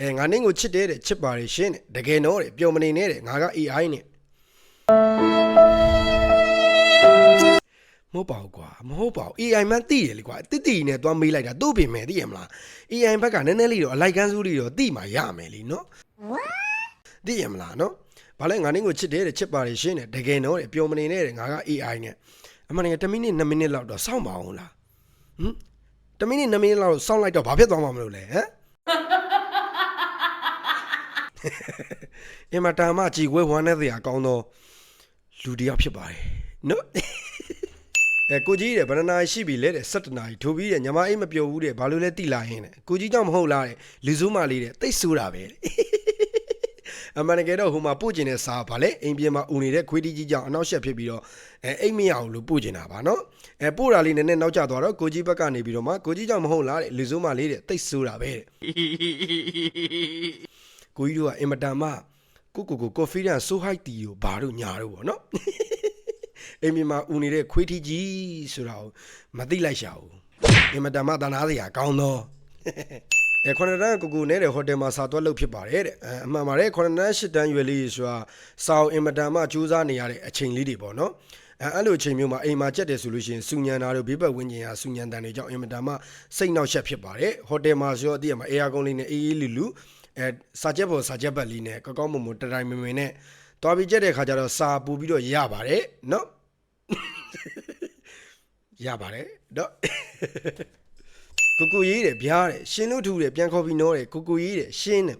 အဲငါနင်းကိုချစ်တယ်တဲ့ချစ်ပါတယ်ရှင်တဲ့တကယ်တော့တဲ့ပျော်မနေနဲ့တဲ့ငါက AI နဲ့မဟုတ်ပါဘူးကွာမဟုတ်ပါဘူး AI မှသိတယ်လေကွာတိတိနဲ့သွားမေးလိုက်တာသူ့ပြင်မယ်သိရမလား AI ဘက်ကနည်းနည်းလေးတော့အလိုက်ကန်းစုလေးတော့သိမှရမယ်လीနော်သိရမလားနော်ဘာလဲငါနင်းကိုချစ်တယ်တဲ့ချစ်ပါတယ်ရှင်တဲ့တကယ်တော့တဲ့ပျော်မနေနဲ့တဲ့ငါက AI နဲ့အမှန်တကယ်10မိနစ်2မိနစ်လောက်တော့စောင့်ပါအောင်လားဟမ်10မိနစ်2မိနစ်လောက်စောင့်လိုက်တော့ဘာဖြစ်သွားမှာမလို့လဲဟမ် အင်မတန်မှကြည်ခွဲဝမ်းနဲ့စရာကောင်းသောလူတစ်ယောက်ဖြစ်ပါတယ်နော်အဲကိုကြီးတဲ့ဗရဏာရှိပြီလေတဲ့17နာရီထိုးပြီးတဲ့ညမအိမ်မပျော်ဘူးတဲ့ဘာလို့လဲတိလာရင်တဲ့ကိုကြီးကြောင့်မဟုတ်လားတဲ့လူစုမလေးတဲ့တိတ်ဆိုးတာပဲတဲ့အမှန်တကယ်တော့ဟိုမှာပို့ကျင်တဲ့စာဗာလေအိမ်ပြင်မှာဦးနေတဲ့ခွေးတီကြီးကြောင့်အနောက်ရှက်ဖြစ်ပြီးတော့အဲအိမ်မရအောင်လို့ပို့ကျင်တာပါနော်အဲပို့တာလေးနည်းနည်းနောက်ကျသွားတော့ကိုကြီးဘက်ကနေပြီးတော့မှကိုကြီးကြောင့်မဟုတ်လားတဲ့လူစုမလေးတဲ့တိတ်ဆိုးတာပဲတဲ့ ကိုကြီးတို့ကအင်မတန်မှကိုကိုကို confidence so high တီကိုဘာလို့ညာတော့ဗောနော်အိမ်မြေမှာဦးနေတဲ့ခွေးထီကြီးဆိုတာကိုမသိလိုက်ရှာဘူးအင်မတန်မှတနာစရာကောင်းတော့အဲခொနတန်းကိုကိုနဲ့တဲ့ဟိုတယ်မှာစာတွက်လုပ်ဖြစ်ပါတယ်တဲ့အဲအမှန်ပါတယ်ခொနတန်းရှစ်တန်းရွယ်လေးဆိုတာစာအုပ်အင်မတန်မှစူးစမ်းနေရတဲ့အချိန်လေးတွေပေါ့နော်အဲအဲ့လိုအချိန်မျိုးမှာအိမ်မှာကြက်တယ်ဆိုလို့ရှိရင်စူညံတာတို့ဘေးဘက်ဝင်းကျင်ဟာစူညံတန်တွေကြောင့်အင်မတန်မှစိတ်နှောက်ယှက်ဖြစ်ပါတယ်ဟိုတယ်မှာဆိုတော့အတိအမှာအေယာကွန်လေးနဲ့အေးအေးလူလူ အဲစာချက်ပေါ်စာချက်ဘက်လေးနဲ့ကောက်ကောက်မွန်မွန်တတိုင်းမင်မင်နဲ့တွားပြီးကြက်တဲ့ခါကျတော့စာပူပြီးတော့ရပါတယ်နော်ရပါတယ်နော်ကိုကိုရေးတယ်ဗျားတယ်ရှင်းလို့ထူတယ်ပြန်ခေါ်ပြီးနောတယ်ကိုကိုရေးတယ်ရှင်းတယ်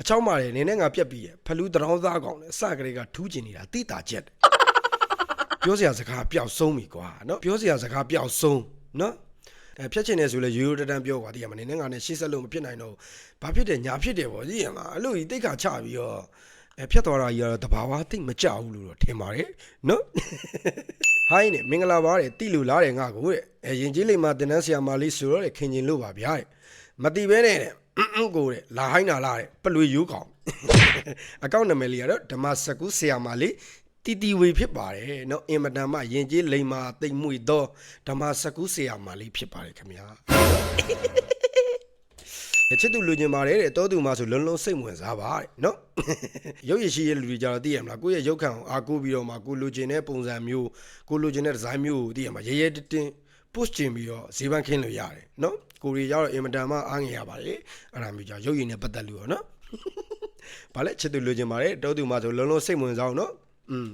အချောင်းမာတယ်နင်းနဲ့ငါပြက်ပြီးတယ်ဖလူးတရောင်းသားကောင်တယ်အစကလေးကထူးကျင်နေတာတိတာချက်တယ်ပြောစရာစကားပျောက်ဆုံးပြီကွာနော်ပြောစရာစကားပျောက်ဆုံးနော် အဲဖြတ်ချင်တယ်ဆိုလဲရိုးရိုးတတန်းပြောကွာတည်ရမနေနဲ့ငါနဲ့ရှေ့ဆက်လို့မဖြစ်နိုင်တော့ဘူးဘာဖြစ်တယ်ညာဖြစ်တယ်ဗောကြည့်ရမှာအဲ့လိုကြီးတိတ်ခါချပြီးတော့အဲဖြတ်သွားတာကြီးကတော့တဘာဝတိတ်မကြဘူးလို့တော့ထင်ပါတယ်နော်ဟိုင်းနဲ့မင်္ဂလာပါတဲ့တိလူလားတဲ့ငါကိုတဲ့အဲရင်ကြီးလိမ္မာတင်တန်းဆရာမလေးဆိုတော့တဲ့ခင်ကျင်လို့ပါဗျာတဲ့မတိပဲနဲ့တဲ့အင်းအင်းကိုတဲ့လာဟိုင်းနာလားတဲ့ပလွေယူကောင်အကောင့်နာမည်လေးကတော့ဓမ္မစကုဆရာမလေး တီတီဝေဖြစ်ပါတယ်နော်အင်မတန်မှယဉ်ကျေးလိမ္မာသိမ့်မွေသောဓမ္မစကုဆရာမလေးဖြစ်ပါတယ်ခင်ဗျာချစ်သူလူကျင်ပါတယ်တဲ့တောသူမှာဆိုလုံးလုံးစိတ်ဝင်စားပါတဲ့နော်ရုပ်ရည်ရှိရဲ့လူတွေကြတော့သိရမလားကိုယ့်ရဲ့ရုပ်ခံကိုအားကိုးပြီးတော့မှကိုလူကျင်တဲ့ပုံစံမျိုးကိုလူကျင်တဲ့ဒီဇိုင်းမျိုးကိုသိရမှာရဲရဲတင်း post ကျင်ပြီးတော့ဈေးပန်းခင်းလို့ရတယ်နော်ကိုရီရောက်တော့အင်မတန်မှအားငယ်ရပါတယ်အဲ့ဒါမျိုးကြောင့်ရုပ်ရည်နဲ့ပတ်သက်လို့ရောနော်ဘာလဲချစ်သူလူကျင်ပါတယ်တောသူမှာဆိုလုံးလုံးစိတ်ဝင်စားအောင်နော် อืม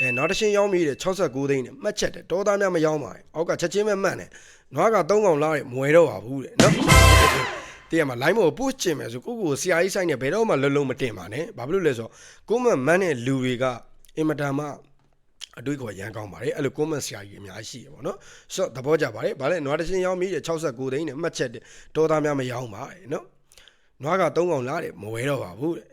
အဲနောက်တစ်ရှင်ရောက်မိတဲ့69သိန်းနဲ့မှတ်ချက်တယ်တောသားများမရောက်ပါဘူးအောက်ကချက်ချင်းပဲမှတ်တယ်နွားက3កောင်လာတဲ့မွဲတော့ပါဘူးတဲ့နော်တကယ်မှာ line မို့ပို့ချင်မယ်ဆိုကိုကိုဆရာကြီးဆိုင်နဲ့ဘယ်တော့မှလုံးလုံးမတင်ပါနဲ့ဘာဖြစ်လို့လဲဆိုတော့ကိုမမန်းတဲ့လူတွေကအင်မတန်မှအတွေ့အခေါ်ရန်ကောင်းပါတယ်အဲ့လို comment ဆရာကြီးအများကြီးရှိရပါတော့ဆိုတော့သဘောကျပါတယ်ဗာလဲနွားတစ်ရှင်ရောက်မိတဲ့69သိန်းနဲ့မှတ်ချက်တယ်တောသားများမရောက်ပါတဲ့နော်နွားက3កောင်လာတဲ့မဝဲတော့ပါဘူးတဲ့